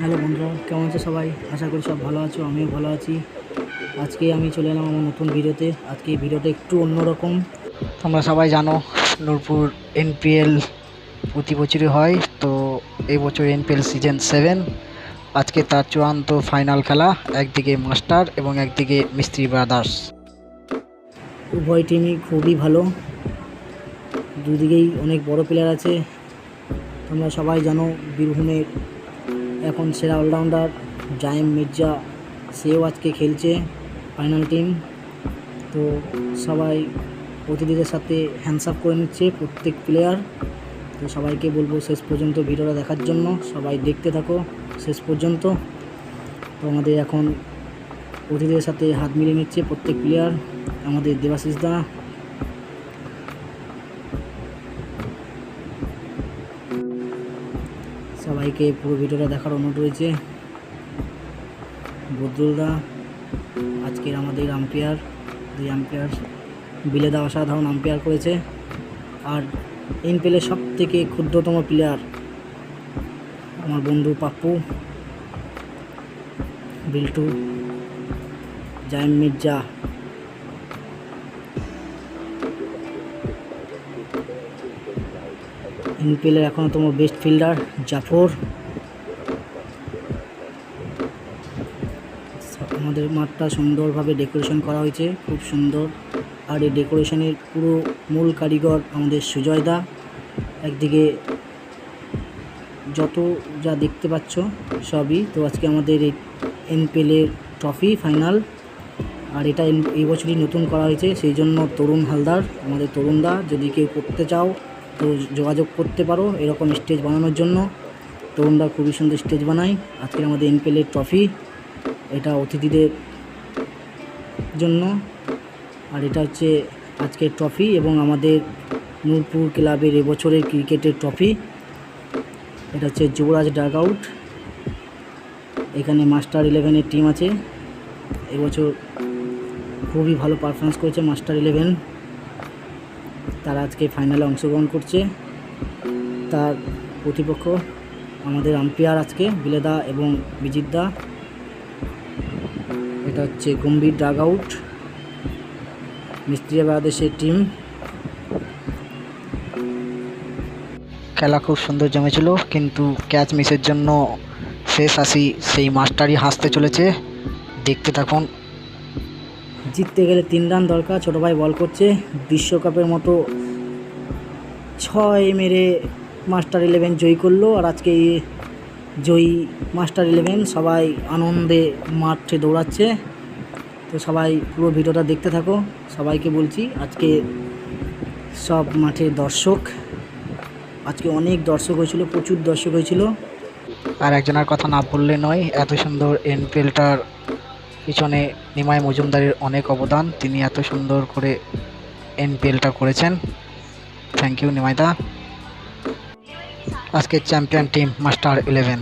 Hello বন্ধুরা, কেমন আছো সবাই? আশা করি সব ভালো আছো, আমিও ভালো আছি। আজকে আমি চলে এলাম আমার নতুন ভিডিওতে। আজকে এই ভিডিওটা একটু অন্যরকম। তোমরা সবাই জানো, নূরপুর এনপিএল প্রতি বছরই হয়। তো এই বছর এনপিএল সিজন সেভেন আজকে তার চূড়ান্ত ফাইনাল খেলা, একদিকে মাস্টার এবং একদিকে মিস্ত্রি ব্রাদার্স উভয় টিমই খুবই ভালো। দুদিকেই অনেক বড় প্লেয়ার আছে। তোমরা সবাই জানো বীরভূমের এখন সেরা অলরাউন্ডার জায়েম মির্জা, সেও আজকে খেলছে ফাইনাল টিম তো সবাই অতিথিদের সাথে হ্যান্ডসাপ করে নিচ্ছে প্রত্যেক প্লেয়ার তো সবাইকে বলব শেষ পর্যন্ত ভিডিওটা দেখার জন্য। সবাই দেখতে থাকো শেষ পর্যন্ত। তো আমাদের এখন অতিথিদের সাথে হাত মিলিয়ে নিচ্ছে প্রত্যেক প্লেয়ার আমাদের দেবাশিস দা সবাইকে পুরো ভিডিওটা দেখার অনুরোধ রয়েছে। বদরুলদা আজকের আমাদের আম্পায়ার দুই আম্পায়ার বিলেদা অসাধারণ আম্পায়ার করেছে। আর এনপিএলের সব থেকে ক্ষুদ্রতম প্লেয়ার আমার বন্ধু পাপ্পু, বিল্টু, জাইম মির্জা। এনপিএলের এখনতম বেস্ট ফিল্ডার জাফর। আমাদের মাঠটা সুন্দরভাবে ডেকোরেশন করা হয়েছে, খুব সুন্দর। আর এই ডেকোরেশনের পুরো মূল কারিগর আমাদের সুজয়দা। একদিকে যত যা দেখতে পাচ্ছ সবই। তো আজকে আমাদের এই এনপিএলের ট্রফি ফাইনাল আর এটা এই বছরই নতুন করা হয়েছে, সেই জন্য তরুণ হালদার, আমাদের তরুণদা, যদি কেউ করতে চাও তো যোগাযোগ করতে পারো এরকম স্টেজ বানানোর জন্য। তরুণদা খুবই সুন্দর স্টেজ বানায়। আজকে আমাদের এনপিএলের ট্রফি, এটা অতিথিদের জন্য। আর এটা হচ্ছে আজকের ট্রফি এবং আমাদের নূরপুর ক্লাবের এবছরের ক্রিকেটের ট্রফি। এটা হচ্ছে যুবরাজ ডাগ আউট এখানে মাস্টার ইলেভেনের টিম আছে। এবছর খুবই ভালো পারফরমেন্স করেছে মাস্টার ইলেভেন। তারা আজকে ফাইনালে অংশগ্রহণ করছে। তার প্রতিপক্ষ আমাদের আম্পায়ার আজকে, বিলেদা এবং বিজিতদা এটা হচ্ছে গম্ভীর ডাগ আউট। মিস্ত্রি বাংলাদেশের টিম খেলা খুব সুন্দর জমেছিল, কিন্তু ক্যাচ মিসের জন্য শেষ আসি সেই মাস্টারই হাসতে চলেছে। দেখতে থাকুন। জিততে গেলে তিন রান দরকার। ছোটো ভাই বল করছে। বিশ্বকাপের মতো ছয় মেরে মাস্টার ইলেভেন জয়ী করল আর আজকে জয়ী মাস্টার ইলেভেন সবাই আনন্দে মাঠে দৌড়াচ্ছে। তো সবাই পুরো ভিডিওটা দেখতে থাকো। সবাইকে বলছি, আজকে সব মাঠে দর্শক, আজকে অনেক দর্শক হয়েছিল, প্রচুর দর্শক হয়েছিল। আর একজনের কথা না বললে নয়, এত সুন্দর এনপিএলটার পিছনে নিমাই মজুমদারের অনেক অবদান। তিনি এত সুন্দর করে এনপিএলটা করেছেন। থ্যাংক ইউ নিমাইদা। আজকের চ্যাম্পিয়ন টিম মাস্টার ইলেভেন